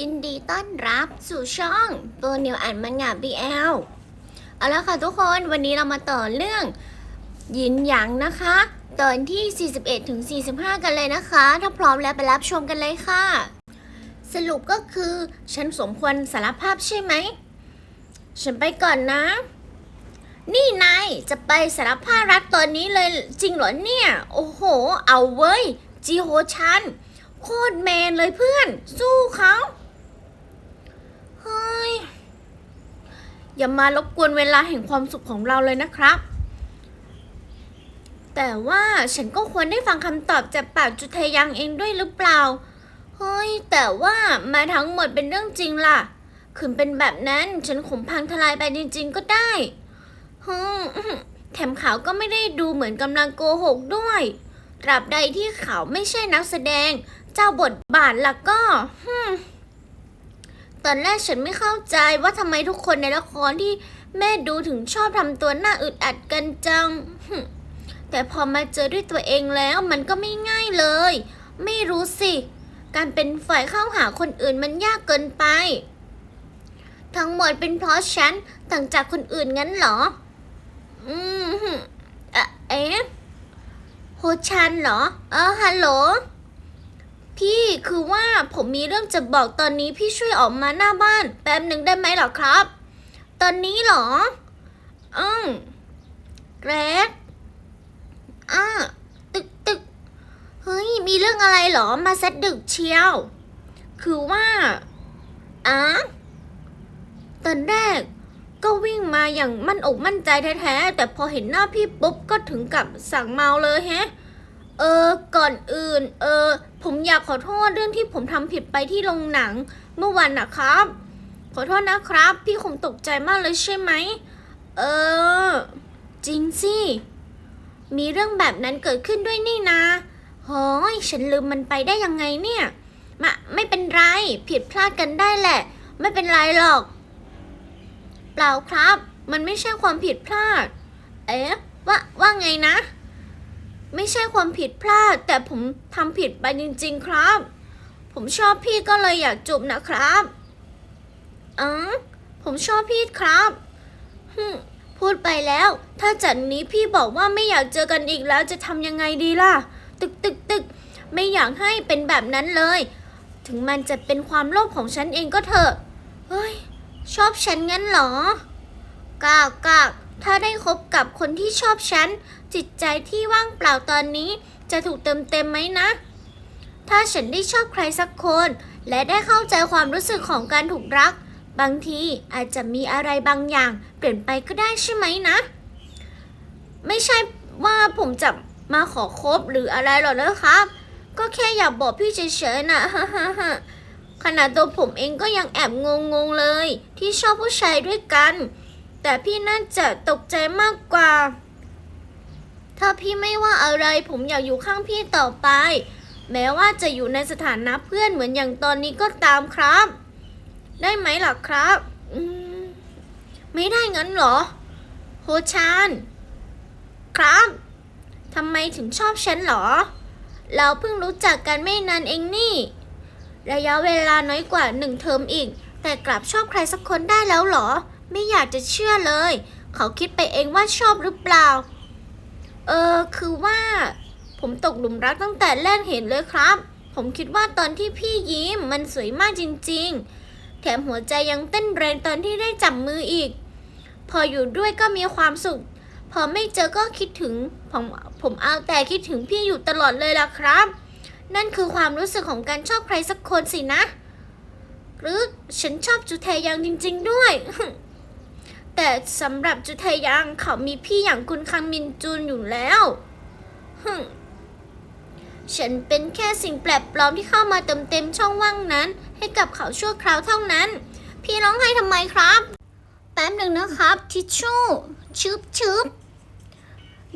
ยินดีต้อนรับสู่ช่องตัวนิวอ่านมังงะ BL เอาละค่ะทุกคนวันนี้เรามาต่อเรื่องยินหยางนะคะ ตอนที่ 41ถึง45 กันเลยนะคะ ถ้าพร้อมแล้วไปรับชมกันเลยค่ะ สรุปก็คือฉันสมควรสารภาพใช่ไหม ฉันไปก่อนนะ นี่นายจะไปสารภาพรักตอนนี้เลยจริงเหรอเนี่ย โอ้โห เอาเว้ย จีโฮชันโคตรแมนเลยเพื่อน สู้เขา เฮ้ย อย่ามารบกวนเวลาแห่งความสุขของเราเลยนะครับ แต่ว่าฉันก็ควรได้ฟังคำตอบจากปากจุเทยังเองด้วยหรือเปล่า เฮ้ย แต่ว่ามาทั้งหมดเป็นเรื่องจริงล่ะคืนเป็นแบบนั้นฉันขมพังทลายไปจริง ๆ ก็ได้ฮึแถมเขาก็ไม่ได้ดูเหมือนกำลังโกหกด้วย ตราบใดที่เขาไม่ใช่นักแสดง เจ้าบทบาทล่ะก็ฮึ ตอนแรกฉันไม่เข้าใจว่าทำไมทุกคนในละครที่แม่ดูถึงชอบทำตัวหน้าอึดอัดกันจัง แต่พอมาเจอด้วยตัวเองแล้วมันก็ไม่ง่ายเลย ไม่รู้สิ การเป็นฝ่ายเข้าหาคนอื่นมันยากเกินไป ทั้งหมดเป็นเพราะฉันต่างจากคนอื่นงั้นเหรอ อืมอ่อเอ๊ะโฮชันเหรอ เออฮัลโหล พี่คือว่าผมมีเรื่องจะบอกตอนนี้พี่ช่วยออกมาหน้าบ้านแป๊บหนึ่งได้ไหมเหรอครับ ตอนนี้เหรอ อืมแรดอ่าตึกตึกเฮ้ย มีเรื่องอะไรเหรอมาเซัดดึกเชียว คือว่าอะตอนแรกก็วิ่งมาอย่างมั่นอกมั่นใจแท้ๆแต่พอเห็นหน้าพี่ปุ๊บก็ถึงกับสั่งเมาเลยแฮะ ออ ก่อนอื่น เออ ผมอยากขอโทษเรื่องที่ผมทำผิดไปที่โรงหนังเมื่อวันนะครับ ขอโทษนะครับ พี่คงตกใจมากเลยใช่ไหม เออ จริงสิ มีเรื่องแบบนั้นเกิดขึ้นด้วยนี่นะโฮ้ยฉันลืมมันไปได้ยังไงเนี่ยมาไม่เป็นไร ผิดพลาดกันได้แหละ ไม่เป็นไรหรอก เปล่าครับ มันไม่ใช่ความผิดพลาด เอ๊ะ ว่า ว่าไงนะ ไม่ใช่ความผิดพลาด แต่ผมทำผิดไปจริง ๆ ครับ ผมชอบพี่ก็เลยอยากจูบนะครับอ๋อผมชอบพี่ครับฮึพูดไปแล้ว ถ้าจากนี้พี่บอกว่าไม่อยากเจอกันอีกแล้วจะทำยังไงดีล่ะ ตึกตึกตึกไม่อยากให้เป็นแบบนั้นเลย ถึงมันจะเป็นความโลภของฉันเองก็เถอะ เฮ้ย ชอบฉันงั้นเหรอกากกากถ้าได้คบกับคนที่ชอบฉัน จิตใจที่ว่างเปล่าตอนนี้จะถูกเติมเต็มไหมนะ ถ้าฉันได้ชอบใครสักคน และได้เข้าใจความรู้สึกของการถูกรัก บางทีอาจจะมีอะไรบางอย่าง เปลี่ยนไปก็ได้ใช่ไหมนะ ไม่ใช่ว่าผมจะมาขอคบหรืออะไรหรอกนะครับ ก็แค่อยากบอกพี่เฉยๆนะขนาดตัวผมเองก็ยังแอบงงๆเลย ที่ชอบผู้ชายด้วยกัน แต่พี่น่าจะตกใจมากกว่า ถ้าพี่ไม่ว่าอะไรผมอยากอยู่ข้างพี่ต่อไป แม้ว่าจะอยู่ในสถานะเพื่อนเหมือนอย่างตอนนี้ก็ตามครับ ได้ไหมล่ะครับอืมไม่ได้งั้นเหรอ โฮชาน ครับทำไมถึงชอบฉันเหรอ เราเพิ่งรู้จักกันไม่นานเองนี่ ระยะเวลาน้อยกว่าหนึ่งเทอมอีก แต่กลับชอบใครสักคนได้แล้วเหรอ ไม่อยากจะเชื่อเลย เขาคิดไปเองว่าชอบหรือเปล่า เออคือว่า ผมตกหลุมรักตั้งแต่แรกเห็นเลยครับ ผมคิดว่าตอนที่พี่ยิ้มมันสวยมากจริง ๆ แถมหัวใจยังเต้นแรงตอนที่ได้จับมืออีก พออยู่ด้วยก็มีความสุข พอไม่เจอก็คิดถึง ผมผมเอาแต่คิดถึงพี่อยู่ตลอดเลยล่ะครับ นั่นคือความรู้สึกของการชอบใครสักคนสินะหรือฉันชอบจุเทยังจริง ๆ ด้วย แต่สำหรับจุเทยังเขามีพี่อย่างคุณคังมินจุนอยู่แล้วฮึฉันเป็นแค่สิ่งแปลกปลอมที่เข้ามาเติมเต็มช่องว่างนั้น ให้กับเขาชั่วคราวเท่านั้น พี่ร้องไห้ทำไมครับ แป๊บหนึ่งนะครับ ทิชชู่ชึบชึบ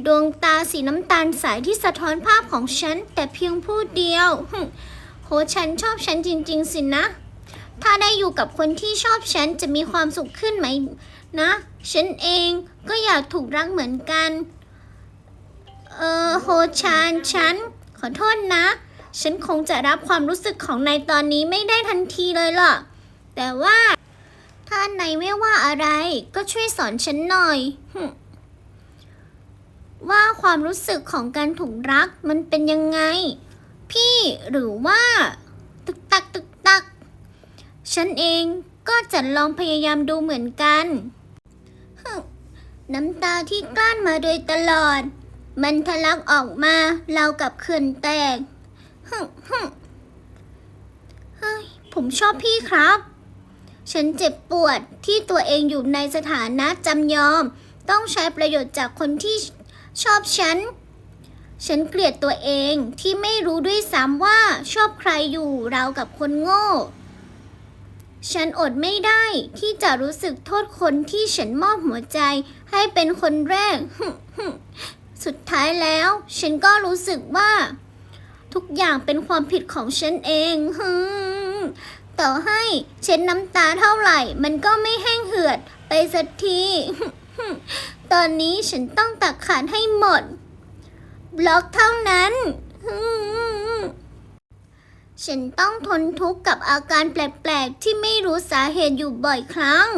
ดวงตาสีน้ำตาลใสที่สะท้อนภาพของฉัน แต่เพียงผู้เดียวหึโหฉันชอบฉันจริง ๆ สินะ ถ้าได้อยู่กับคนที่ชอบฉันจะมีความสุขขึ้นไหม นะ ฉันเองก็อยากถูกรักเหมือนกัน เออโฮชานฉัน ขอโทษนะ ฉันคงจะรับความรู้สึกของนายตอนนี้ไม่ได้ทันทีเลยล่ะแต่ว่า ถ้านายไม่ว่าอะไรก็ช่วยสอนฉันหน่อย ว่าความรู้สึกของการถูกรักมันเป็นยังไง พี่หรือว่า ตึกตักตึกตัก ฉันเองก็จะลองพยายามดูเหมือนกัน น้ำตาที่กลั้นมาโดยตลอด มันทะลักออกมาเรากับเขื่อนแตกฮึ่มฮึ่มเฮ้ยผมชอบพี่ครับ ฉันเจ็บปวดที่ตัวเองอยู่ในสถานะจำยอม ต้องใช้ประโยชน์จากคนที่ชอบฉัน ฉันเกลียดตัวเองที่ไม่รู้ด้วยซ้ำว่าชอบใครอยู่เรากับคนโง่ ฉันอดไม่ได้ที่จะรู้สึกโทษคนที่ฉันมอบหัวใจให้เป็นคนแรก สุดท้ายแล้ว ฉันก็รู้สึกว่า ทุกอย่างเป็นความผิดของฉันเองต่อให้เช็ดน้ำตาเท่าไหร่ มันก็ไม่แห้งเหือดไปสักที ตอนนี้ฉันต้องตักขานให้หมด บล็อกเท่านั้น ฉันต้องทนทุกข์กับอาการแปลกๆ ที่ไม่รู้สาเหตุอยู่บ่อยครั้ง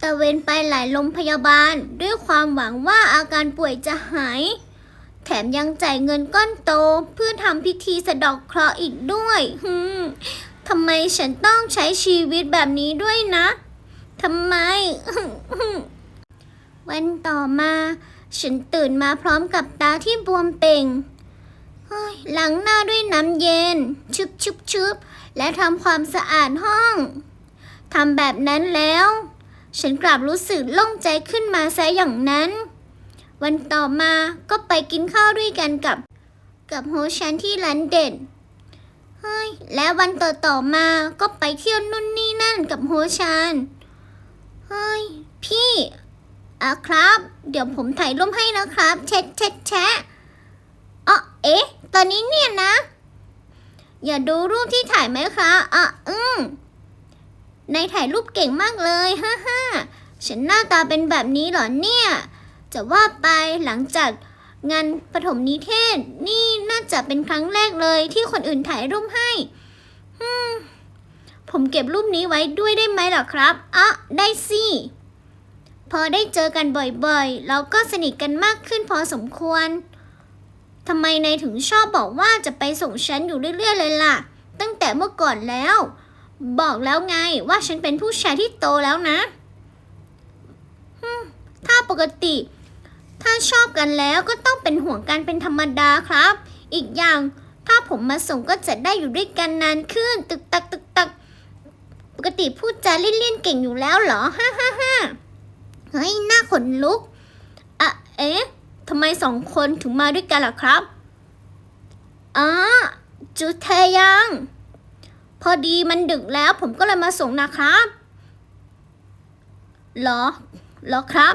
ตะเวนไปหลายโรงพยาบาลด้วยความหวังว่าอาการป่วยจะหาย แถมยังจ่ายเงินก้อนโตเพื่อทำพิธีสะเดอกเคราะห์อีกด้วยทำไมฉันต้องใช้ชีวิตแบบนี้ด้วยนะทำไม วันต่อมา ฉันตื่นมาพร้อมกับตาที่บวมเป่ง ล้างหน้าด้วยน้ำเย็น ชุบชุบชุบและทำความสะอาดห้องทำแบบนั้นแล้ว ฉันกลับรู้สึกโล่งใจขึ้นมาซะอย่างนั้น วันต่อมาก็ไปกินข้าวด้วยกันกับ กับโฮชันที่ร้านเดนเฮ้ยและวันต่อต่อมาก็ไปเที่ยวนู่นนี่นั่นกับโฮชันเฮ้ยพี่อะครับ เดี๋ยวผมถ่ายรูปให้นะครับเช็ดเช็ดแชะ เอ๊ะ ตอนนี้เนี่ยนะ อย่าดูรูปที่ถ่ายไหมคะอะอืมในายถ่ายรูปเก่งมากเลยฮ่าฮ่าฉันหน้าตาเป็นแบบนี้เหรอเนี่ย จะว่าไปหลังจากงานปฐมนิเทศ นี่น่าจะเป็นครั้งแรกเลยที่คนอื่นถ่ายรูปให้อืมผมเก็บรูปนี้ไว้ด้วยได้ไหมล่ะครับอะได้สิ พอได้เจอกันบ่อยๆ เราก็สนิทกันมากขึ้นพอสมควร ทำไมนายถึงชอบบอกว่าจะไปส่งฉันอยู่เรื่อยๆเลยล่ะ ตั้งแต่เมื่อก่อนแล้ว บอกแล้วไงว่าฉันเป็นผู้ชายที่โตแล้วนะถ้าปกติ ถ้าชอบกันแล้วก็ต้องเป็นห่วงกันเป็นธรรมดาครับ อีกอย่างถ้าผมมาส่งก็จะได้อยู่ด้วยกันนานขึ้น ตึกตักตึกตัก ปกติพูดจาเลี่ยนๆเก่งอยู่แล้วเหรอ ฮ่าฮ่าฮ่าเฮ้ยหน้าขนลุกอะเอ๊ะ ทำไมสองคนถึงมาด้วยกันล่ะครับอ๋อจุเทยัง พอดีมันดึกแล้วผมก็เลยมาส่งนะครับ เหรอ เหรอครับ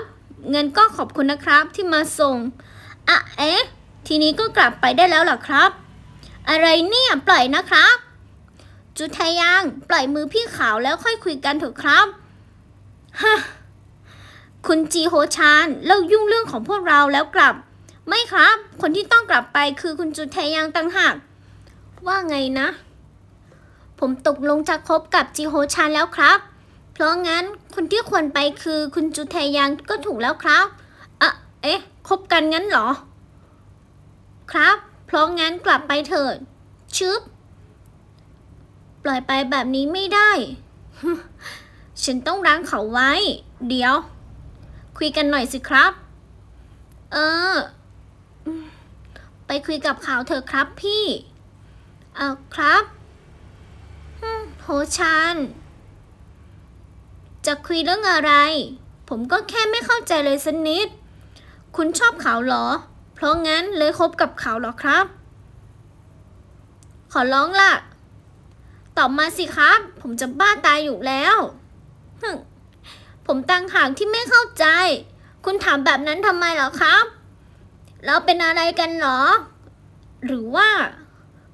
เงินก็ขอบคุณนะครับที่มาส่ง อะ เอ๊ะ ทีนี้ก็กลับไปได้แล้วหรอครับ อะไรเนี่ย ปล่อยนะครับ จุทยัง ปล่อยมือพี่ขาวแล้วค่อยคุยกันเถอะครับฮะ คุณจีโฮชานเลิกยุ่งเรื่องของพวกเราแล้วกลับ ไม่ครับ คนที่ต้องกลับไปคือคุณจุทยังต่างหากว่าไงนะ ผมตกลงจะคบกับจีโฮชานแล้วครับ เพราะงั้นคนที่ควรไปคือคุณจุเทยังก็ถูกแล้วครับอะเอ๊ะคบกันงั้นเหรอ ครับ เพราะงั้นกลับไปเถิดชึบปล่อยไปแบบนี้ไม่ได้ ฉันต้องรั้งเขาไว้ เดี๋ยว คุยกันหน่อยสิครับ เออ ไปคุยกับเขาเถอครับพี่เอาครับโหชานจะคุยเรื่องอะไร ผมก็แค่ไม่เข้าใจเลยสักนิด คุณชอบเขาเหรอ เพราะงั้นเลยคบกับเขาเหรอครับ ขอร้องล่ะ ตอบมาสิครับ ผมจะบ้าตายอยู่แล้วฮึ ผมตั้งหากที่ไม่เข้าใจ คุณถามแบบนั้นทำไมเหรอครับ เราเป็นอะไรกันหรอ หรือว่า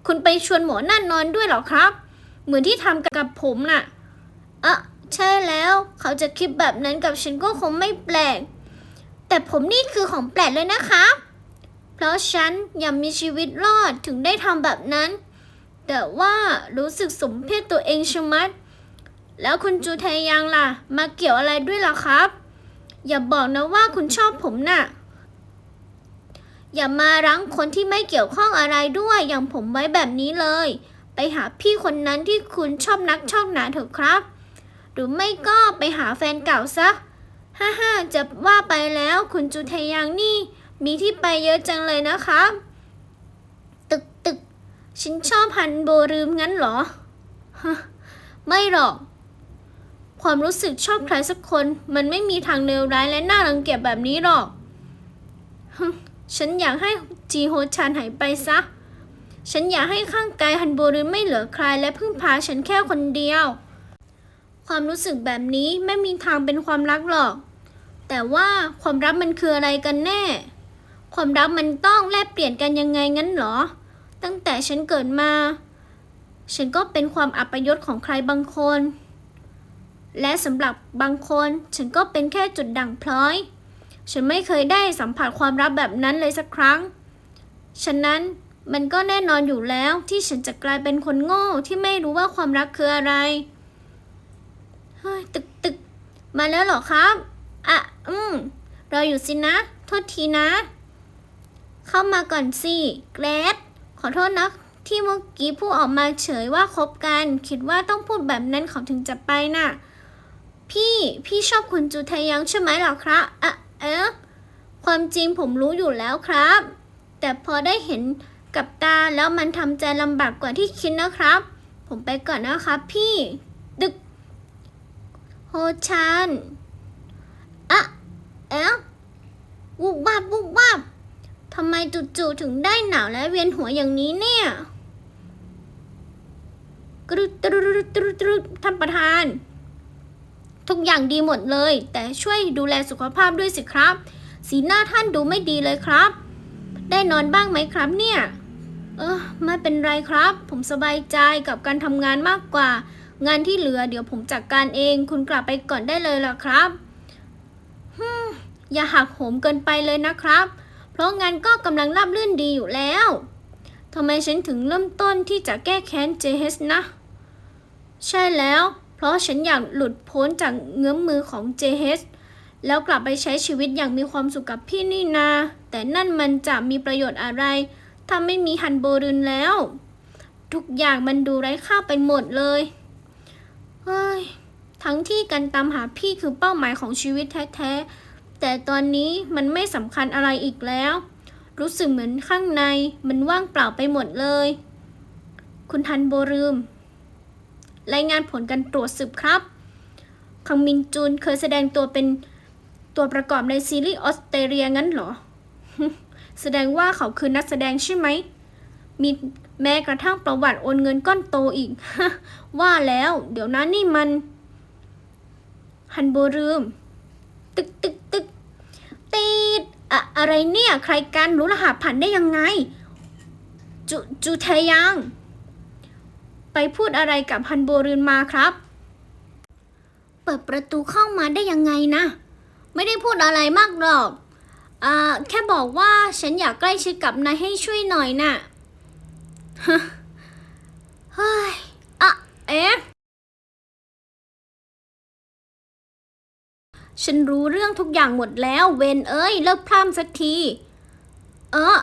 คุณไปชวนหมอนั่นนอนด้วยเหรอครับ เหมือนที่ทำกับผมน่ะเอะใช่แล้ว เขาจะคิดแบบนั้นกับฉันก็คงไม่แปลก แต่ผมนี่คือของแปลกเลยนะครับ เพราะฉันยังมีชีวิตรอดถึงได้ทำแบบนั้น แต่ว่ารู้สึกสมเพศตัวเองชะมัด แล้วคุณจูเทยังล่ะ มาเกี่ยวอะไรด้วยล่ะครับ อย่าบอกนะว่าคุณชอบผมน่ะ อย่ามารั้งคนที่ไม่เกี่ยวข้องอะไรด้วยอย่างผมไว้แบบนี้เลย ไปหาพี่คนนั้นที่คุณชอบนักชอบหนาเถอะครับ หรือไม่ก็ไปหาแฟนเก่าซะฮ่าฮ่าจะว่าไปแล้วคุณจูเทยังนี่ มีที่ไปเยอะจังเลยนะครับ ตึกตึกฉันชอบฮันโบรืมงั้นเหรอ ไม่หรอก ความรู้สึกชอบใครสักคน มันไม่มีทางเลวร้ายและน่ารังเกียจแบบนี้หรอก ฉันอยากให้จีโฮชันหายไปซะ ฉันอยากให้ข้างกายฮันโบรืนไม่เหลือใครและพึ่งพาฉันแค่คนเดียว ความรู้สึกแบบนี้ไม่มีทางเป็นความรักหรอก แต่ว่าความรักมันคืออะไรกันแน่ ความรักมันต้องแลกเปลี่ยนกันยังไงงั้นเหรอ ตั้งแต่ฉันเกิดมา ฉันก็เป็นความอัปยศของใครบางคน และสำหรับบางคนฉันก็เป็นแค่จุดด่างพร้อย ฉันไม่เคยได้สัมผัสความรักแบบนั้นเลยสักครั้ง ฉะนั้นมันก็แน่นอนอยู่แล้วที่ฉันจะกลายเป็นคนโง่ที่ไม่รู้ว่าความรักคืออะไร เฮ้ย ตึกตึกมาแล้วเหรอครับ อะ อืมรออยู่สินะ โทษทีนะ เข้ามาก่อนสิเกรดขอโทษนะที่เมื่อกี้พูดออกมาเฉยว่าคบกัน คิดว่าต้องพูดแบบนั้นเขาถึงจะไปน่ะ พี่พี่ชอบคุณจูไทยังใช่ไหมล่ะครับอะเอ๊ะความจริงผมรู้อยู่แล้วครับ แต่พอได้เห็นกับตาแล้วมันทำใจลำบากกว่าที่คิดนะครับ ผมไปก่อนนะครับพี่ ดึก โฮชันอะเอ๊ะวุบวับวุบวับทำไมจู่ๆถึงได้หนาวและเวียนหัวอย่างนี้เนี่ยกรุดตรุดตรุดตรุดท่านประธาน ทุกอย่างดีหมดเลย แต่ช่วยดูแลสุขภาพด้วยสิครับ สีหน้าท่านดูไม่ดีเลยครับ ได้นอนบ้างไหมครับเนี่ย เออไม่เป็นไรครับ ผมสบายใจกับการทำงานมากกว่า งานที่เหลือเดี๋ยวผมจัดกการเอง คุณกลับไปก่อนได้เลยล่ะครับฮึมอย่าหักโหมเกินไปเลยนะครับ เพราะงานก็กำลังราบรื่นดีอยู่แล้วทำไมฉันถึงเริ่มต้นที่จะแก้แค้นเจเฮสนะ ใช่แล้ว เพราะฉันอยากหลุดพ้นจากเงื้อมมือของเจเฮสแล้วกลับไปใช้ชีวิตอย่างมีความสุขกับพี่นี่นา แต่นั่นมันจะมีประโยชน์อะไร ถ้าไม่มีฮันโบรุนแล้ว ทุกอย่างมันดูไร้ค่าไปหมดเลยเฮ้ยทั้งที่การตามหาพี่คือเป้าหมายของชีวิตแท้ๆ แต่ตอนนี้มันไม่สำคัญอะไรอีกแล้ว รู้สึกเหมือนข้างในมันว่างเปล่าไปหมดเลย คุณทันโบรืม รายงานผลการตรวจสืบครับคังมินจูนเคยแสดงตัวเป็นตัวประกอบในซีรีส์ออสเตรเลียงั้นเหรอ แสดงว่าเขาคือนักแสดงใช่ไหม มีแม้กระทั่งประวัติโอนเงินก้อนโตอีก ว่าแล้ว เดี๋ยวนะนี่มัน ฮันโบรืม ตึกตึกตึกตีดอะอะไรเนี่ย ใครกันรู้รหัสผ่านได้ยังไงจูจูเทยัง ไปพูดอะไรกับฮันโบรืนมาครับ เปิดประตูเข้ามาได้ยังไงนะ ไม่ได้พูดอะไรมากหรอกอ่าแค่บอกว่าฉันอยากใกล้ชิดกับนายให้ช่วยหน่อยน่ะฮะเฮ้ยอะเอ๊ะฉันรู้เรื่องทุกอย่างหมดแล้ว เวนเอ้ย เลิกพร่ำสักที เออ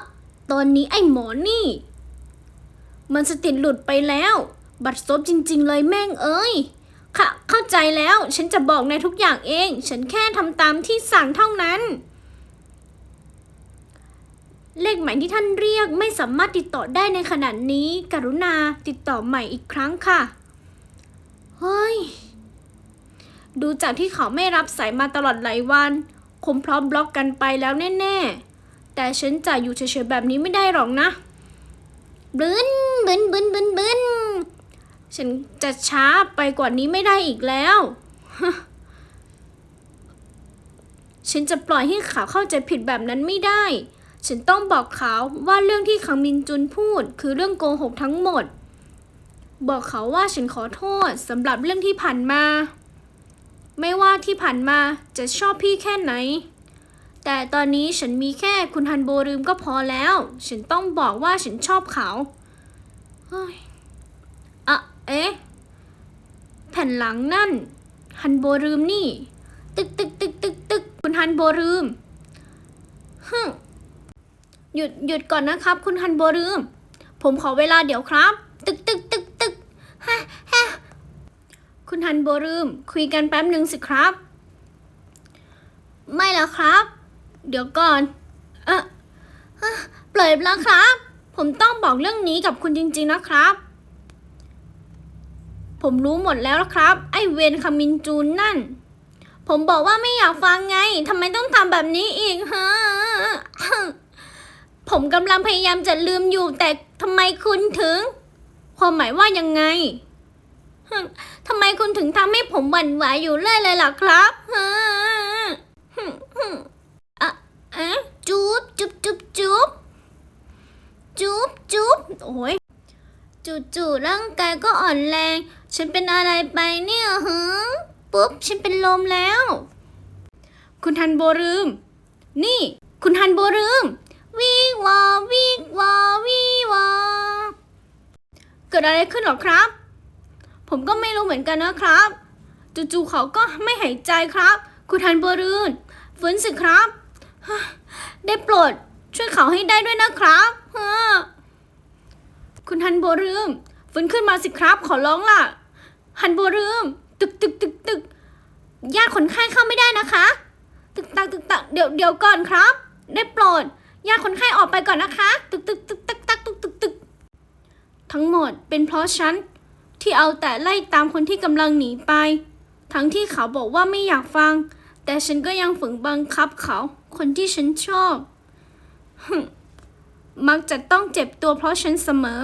ตอนนี้ไอ้หมอนี่ มันสติหลุดไปแล้ว บัดซบจริง ๆ เลยแม่งเอ้ย ค่ะ เข้าใจแล้ว ฉันจะบอกในายทุกอย่างเอง ฉันแค่ทำตามที่สั่งเท่านั้น เลขหมายที่ท่านเรียกไม่สามารถติดต่อได้ในขณะนี้ กรุณาติดต่อใหม่อีกครั้งค่ะ เฮ้ย ดูจากที่เขาไม่รับสายมาตลอดหลายวัน คงพร้อมบล็อกกันไปแล้วแน่ ๆ แต่ฉันจะอยู่เฉยๆแบบนี้ไม่ได้หรอกนะบึนบึนบึนบึนบึน ฉันจะช้าไปกว่านี้ไม่ได้อีกแล้ว ฉันจะปล่อยให้เขาเข้าใจผิดแบบนั้นไม่ได้ ฉันต้องบอกเขาว่าเรื่องที่คังมินจุนพูด คือเรื่องโกหกทั้งหมด บอกเขาว่าฉันขอโทษสำหรับเรื่องที่ผ่านมา ไม่ว่าที่ผ่านมาจะชอบพี่แค่ไหน แต่ตอนนี้ฉันมีแค่คุณฮันโบรืมก็พอแล้ว ฉันต้องบอกว่าฉันชอบเขาเฮ้ย เอ๊ะ แผ่นหลังนั่น ฮันโบรืมนี่ ตึกตึกตึกตึกตึกคุณฮันโบรืมฮึหยุดหยุดก่อนนะครับ คุณฮันโบรืม ผมขอเวลาเดี๋ยวครับ ตึกตึกตึกตึกฮะฮะคุณฮันโบรืม คุยกันแป๊บหนึ่งสิครับ ไม่แล้วครับ เดี๋ยวก่อน เออเอ่อปล่อยแล้วครับ ผมต้องบอกเรื่องนี้กับคุณจริง ๆ นะครับ ผมรู้หมดแล้วครับ ไอเวนคามินจูนนั่น ผมบอกว่าไม่อยากฟังไงทำไมต้องทำแบบนี้อีกฮะผมกำลังพยายามจะลืมอยู่แต่ทำไมคุณถึง ความหมายว่ายังไงทำไมคุณถึงทำให้ผมหวั่นไหวอยู่เรื่อยเลยล่ะครับฮะฮึฮึอะอะจุ๊บจุ๊บจุ๊บจุ๊บจุ๊บจุ๊บโอ้ย จู่ๆร่างกายก็อ่อนแรง ฉันเป็นอะไรไปเนี่ยฮะปุ๊บ ฉันเป็นลมแล้ว คุณฮันโบรืม นี่ คุณฮันโบรืมวิกวอวิกวอวิวอเกิดอะไรขึ้นหรอครับ ผมก็ไม่รู้เหมือนกันนะครับจู่ๆเขาก็ไม่หายใจครับ คุณฮันโบรืนฟื้นสิครับ ได้โปรดช่วยเขาให้ได้ด้วยนะครับฮะ คุณฮันโบรืมฟื้นขึ้นมาสิครับ ขอร้องล่ะ ฮันโบรืมตึกตึกตึกตึกญาติคนไข้เข้าไม่ได้นะคะ ตึกตักตึกตักเดี๋ยวเดี๋ยวก่อนครับ ได้โปรดญาติคนไข้ออกไปก่อนนะคะ ตึกตึกตึกตึกตักตึกตึกตึกทั้งหมดเป็นเพราะฉันที่เอาแต่ไล่ตามคนที่กำลังหนีไป ทั้งที่เขาบอกว่าไม่อยากฟัง แต่ฉันก็ยังฝืนบังคับเขา คนที่ฉันชอบ มมักจะต้องเจ็บตัวเพราะฉันเสมอ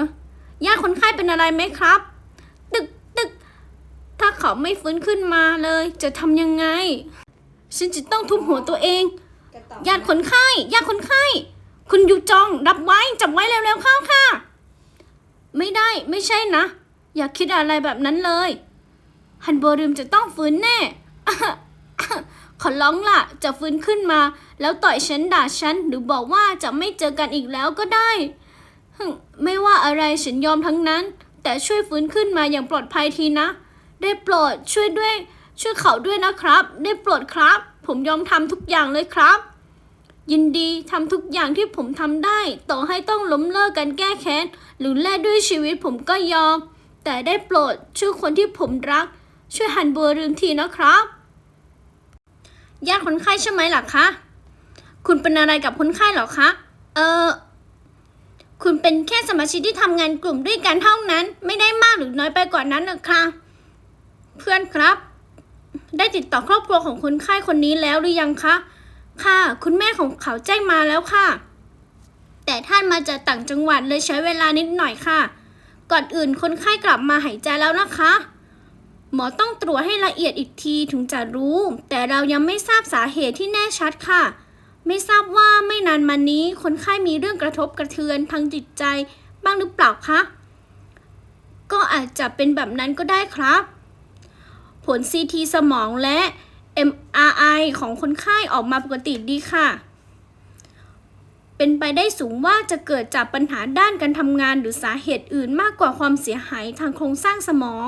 ญาติคนไข้เป็นอะไรไหมครับ ตึกตึก ถ้าเขาไม่ฟื้นขึ้นมาเลย จะทำยังไง ฉันจะต้องทุบหัวตัวเอง ญาติคนไข้ ญาติคนไข้ คุณยูจองรับไว้จับไว้เร็วๆเข้าค่ะ ไม่ได้ไม่ใช่นะ อย่าคิดอะไรแบบนั้นเลย ฮันโบริมจะต้องฟื้นแน่ ขอร้องล่ะ จะฟื้นขึ้นมา แล้วต่อยฉันด่าฉันหรือบอกว่าจะไม่เจอกันอีกแล้วก็ได้ฮึไม่ว่าอะไรฉันยอมทั้งนั้น แต่ช่วยฟื้นขึ้นมาอย่างปลอดภัยทีนะ ได้โปรดช่วยด้วย ช่วยเขาด้วยนะครับ ได้โปรดครับ ผมยอมทำทุกอย่างเลยครับ ยินดีทำทุกอย่างที่ผมทำได้ ต่อให้ต้องล้มเลิกกันแก้แค้น หรือแลกด้วยชีวิตผมก็ยอม แต่ได้โปรดช่วยคนที่ผมรัก ช่วยหันบัวรืมทีนะครับญาติคนไข้ใช่ไหมล่ะคะ คุณเป็นอะไรกับคนไข้เหรอคะ เออ คุณเป็นแค่สมาชิกที่ทำงานกลุ่มด้วยกันเท่านั้น ไม่ได้มากหรือน้อยไปกว่านั้นหรอกค่ะเพื่อนครับ ได้ติดต่อครอบครัวของคนไข้คนนี้แล้วหรือยังคะ ค่ะ คุณแม่ของเขาแจ้งมาแล้วค่ะ แต่ท่านมาจากต่างจังหวัดเลยใช้เวลานิดหน่อยค่ะ ก่อนอื่นคนไข้กลับมาหายใจแล้วนะคะ หมอต้องตรวจให้ละเอียดอีกทีถึงจะรู้ แต่เรายังไม่ทราบสาเหตุที่แน่ชัดค่ะ ไม่ทราบว่าไม่นานมานี้คนไข้มีเรื่องกระทบกระเทือนทางจิตใจบ้างหรือเปล่าคะ ก็อาจจะเป็นแบบนั้นก็ได้ครับ ผล CT สมองและ MRI ของคนไข้ออกมาปกติดีค่ะ เป็นไปได้สูงว่าจะเกิดจากปัญหาด้านการทำงานหรือสาเหตุอื่นมากกว่าความเสียหายทางโครงสร้างสมอง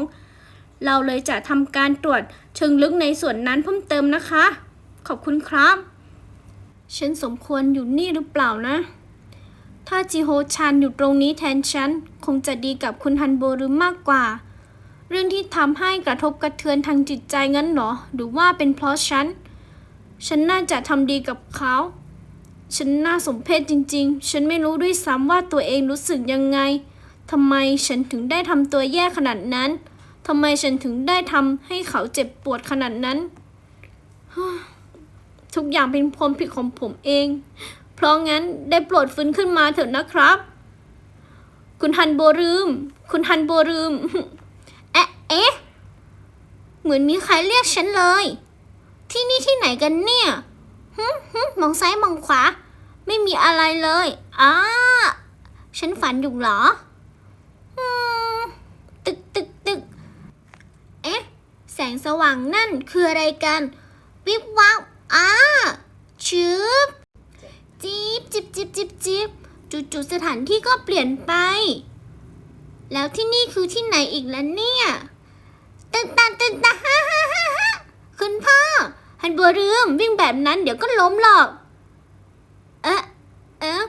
เราเลยจะทำการตรวจเชิงลึกในส่วนนั้นเพิ่มเติมนะคะ ขอบคุณครับ ฉันสมควรอยู่นี่หรือเปล่านะ ถ้าจิโฮชันอยู่ตรงนี้แทนฉัน คงจะดีกับคุณฮันโบรึมากกว่า เรื่องที่ทำให้กระทบกระเทือนทางจิตใจงั้นเหรอ หรือว่าเป็นเพราะฉัน ฉันน่าจะทำดีกับเขา ฉันน่าสมเพชจริง ๆ ฉันไม่รู้ด้วยซ้ำว่าตัวเองรู้สึกยังไงทำไมฉันถึงได้ทำตัวแย่ขนาดนั้นทำไมฉันถึงได้ทำให้เขาเจ็บปวดขนาดนั้น ทุกอย่างเป็นความผิดของผมเอง เพราะงั้นได้โปรดฟื้นขึ้นมาเถอะนะครับ คุณฮันโบรืม คุณฮันโบรืมเอ๊ะเอ๊ะ เหมือนมีใครเรียกฉันเลย ที่นี่ที่ไหนกันเนี่ยฮึฮึมองซ้ายมองขวา ไม่มีอะไรเลยอ้าฉันฝันอยู่เหรอตึกตึกตึก เอ๊ะ แสงสว่างนั่นคืออะไรกัน วิบวับ อ้าชืบจิบจิบจิบจิบจิบจู่ๆสถานที่ก็เปลี่ยนไป แล้วที่นี่คือที่ไหนอีกล่ะเนี่ยตื่นตาตื่นตาฮ่าฮ่าฮ่าฮ่าคุณพ่อฮันบัวเรืมวิ่งแบบนั้นเดี๋ยวก็ล้มหรอก เอ๊ะเอ๊ะ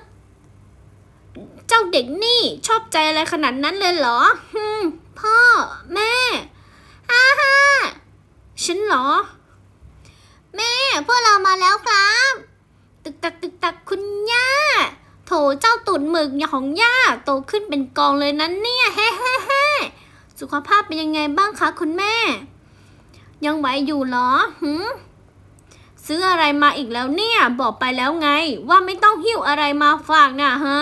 เจ้าเด็กนี่ชอบใจอะไรขนาดนั้นเลยเหรอฮึมพ่อ แม่ฮ่าฮ่าฉันเหรอ พวกเรามาแล้วครับ ตึกตักตึกตักคุณย่า โถเจ้าตุ่นหมึกของย่าโตขึ้นเป็นกองเลยนั้นเนี่ยเฮ้เฮ้เฮ้สุขภาพเป็นยังไงบ้างคะคุณแม่ ยังไหวอยู่เหรอหืมซื้ออะไรมาอีกแล้วเนี่ย บอกไปแล้วไง ว่าไม่ต้องหิ้วอะไรมาฝากนะฮะ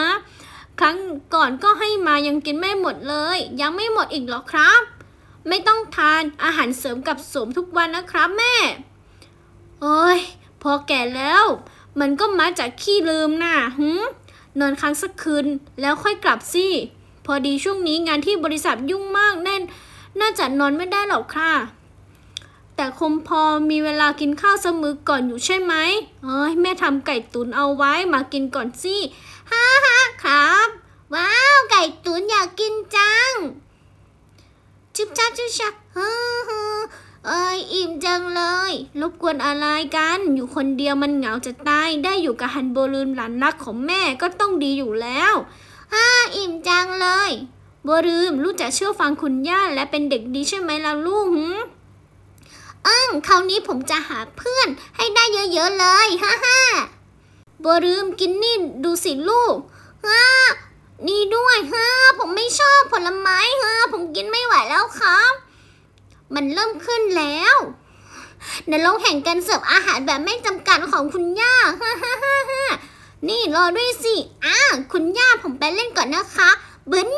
ครั้งก่อนก็ให้มายังกินไม่หมดเลย ยังไม่หมดอีกหรอครับ ไม่ต้องทานอาหารเสริมกับสมทุกวันนะครับแม่ โอ้ย พอแก่แล้ว มันก็มาจากขี้ลืมน่ะหืมนอนค้างสักคืนแล้วค่อยกลับสิ พอดีช่วงนี้งานที่บริษัทยุ่งมากแน่น น่าจะนอนไม่ได้หรอกค่ะ แต่คงพอมีเวลากินข้าวเสมอก่อนอยู่ใช่ไหมเอ้ยแม่ทำไก่ตุนเอาไว้มากินก่อนสิฮ่าฮ่าครับ ว้าว ไก่ตุนอยากกินจัง จุ๊บจ้าจุ๊บจ้าฮ่าฮ่า เอ้ยอิ่มจังเลย รบกวนอะไรกัน อยู่คนเดียวมันเหงาจะตาย ได้อยู่กับฮันโบลืมหลานรักของแม่ก็ต้องดีอยู่แล้วฮ่าอิ่มจังเลยโบลืมรู้จักเชื่อฟังคุณย่าและเป็นเด็กดีใช่ไหมล่ะลูกหืมอ้งคราวนี้ผมจะหาเพื่อนให้ได้เยอะๆเลยฮ่าฮ่าโบลืมกินนี่ดูสิลูกฮ่านี่ด้วยฮ่าผมไม่ชอบผลไม้ฮ่าผมกินไม่ไหวแล้วครับ มันเริ่มขึ้นแล้วในลองแห่งการเสิร์ฟอาหารแบบไม่จำกัดของคุณย่าฮ่าฮ่าฮ่าฮ่านี่รอด้วยสิอ่าคุณย่าผมไปเล่นก่อนนะคะบึ้น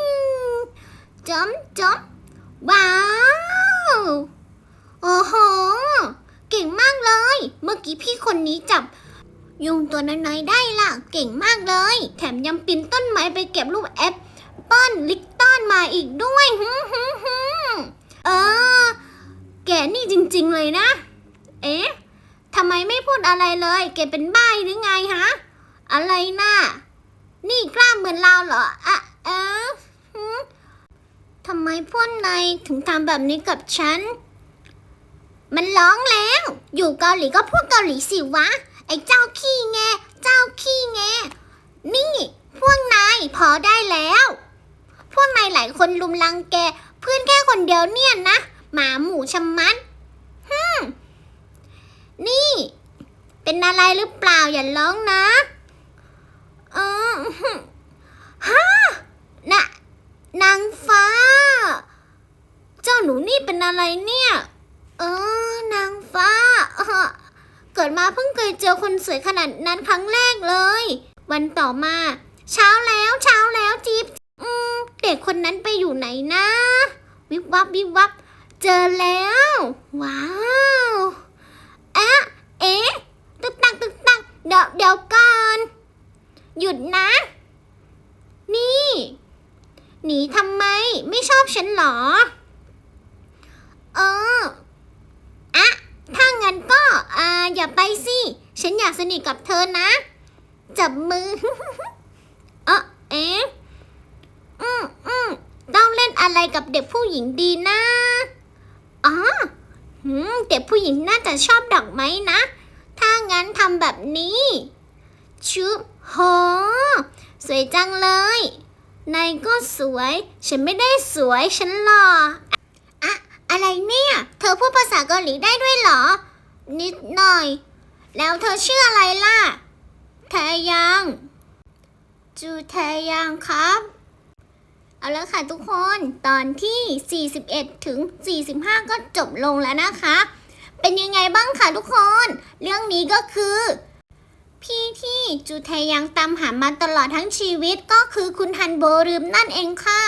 จอมจอมว้าวโอ้โหเก่งมากเลย เมื่อกี้พี่คนนี้จับยุงตัวน้อยๆได้ล่ะ เก่งมากเลย แถมยังปีนต้นไม้ไปเก็บรูปแอปเปิ้ลลิกตันมาอีกด้วยฮึมฮึมฮึมเออ แกนี่จริงๆเลยนะ เอ๊ะทำไมไม่พูดอะไรเลย แกเป็นบ้าหรือไงฮะ อะไรนะ่ะ นี่กล้าเหมือนเราเหรออะเอ๊ะทำไมพวกนายถึงทำแบบนี้กับฉัน มันร้องแล้ว อยู่เกาหลีก็พูดเกาหลีสิวะ ไอ้เจ้าขี้แง เจ้าขี้แง นี่ พวกนายพอได้แล้ว พวกนายหลายคนลุมลังแก เพื่อนแค่คนเดียวเนี่ยนะ หมาหมูชะมัดฮึมนี่ เป็นอะไรหรือเปล่าอย่าร้องนะเออฮะน่ะนางฟ้า เจ้าหนูนี่เป็นอะไรเนี่ย เออนางฟ้าเออเกิดมาเพิ่งเคยเจอคนสวยขนาดนั้นครั้งแรกเลย วันต่อมา เช้าแล้วเช้าแล้วจิ๊บเด็กคนนั้นไปอยู่ไหนนะ วิบวับวิบวับ เจอแล้ว ว้าวอะเอ๊ะตึกตักตึกตักเดี๋ยวเดี๋ยวก่อน หยุดนะ นี่ หนีทำไม ไม่ชอบฉันหรอ เอออะถ้างั้นก็อ่าอย่าไปสิ ฉันอยากสนิทกับเธอนะ จับมือ เออเอ๊ะอืมอืมต้องเล่นอะไรกับเด็กผู้หญิงดีนะ อ๋อหืมเด็กผู้หญิงน่าจะชอบดอกไม้นะ ถ้างั้นทำแบบนี้ ชุบโหสวยจังเลยนายก็สวย ฉันไม่ได้สวย ฉันหล่ออะอะไรเนี่ย เธอพูดภาษาเกาหลีได้ด้วยเหรอ นิดหน่อย แล้วเธอชื่ออะไรล่ะ แทยัง จูแทยังครับ เอาละค่ะทุกคนตอนที่ 41 ถึง 45 ก็จบลงแล้วนะคะ เป็นยังไงบ้างคะทุกคน เรื่องนี้ก็คือ พี่ที่จูแทยังตามหามาตลอดทั้งชีวิตก็คือคุณฮันโบรืมนั่นเองค่ะ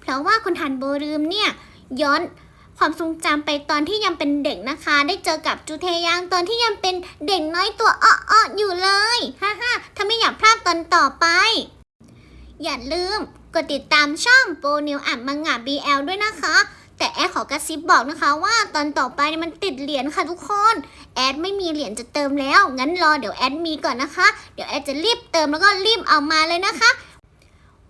เพราะว่าคุณฮันโบรืมเนี่ยย้อนความทรงจำไปตอนที่ยังเป็นเด็กนะคะ ได้เจอกับจูเทยังตอนที่ยังเป็นเด็กน้อยตัวอ้อๆอยู่เลยฮ่าฮ่าถ้าไม่อยากพลาดตอนต่อไป อย่าลืม กดติดตามช่องโปรนิวอ่านมังงะ BL ด้วยนะคะ แต่แอดขอกระซิบบอกนะคะว่าตอนต่อไปมันติดเหรียญค่ะทุกคน แอดไม่มีเหรียญจะเติมแล้ว งั้นรอเดี๋ยวแอดมีก่อนนะคะ เดี๋ยวแอดจะรีบเติมแล้วก็รีบเอามาเลยนะคะ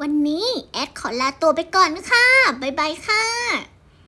วันนี้แอดขอลาตัวไปก่อนค่ะบ๊ายบายค่ะ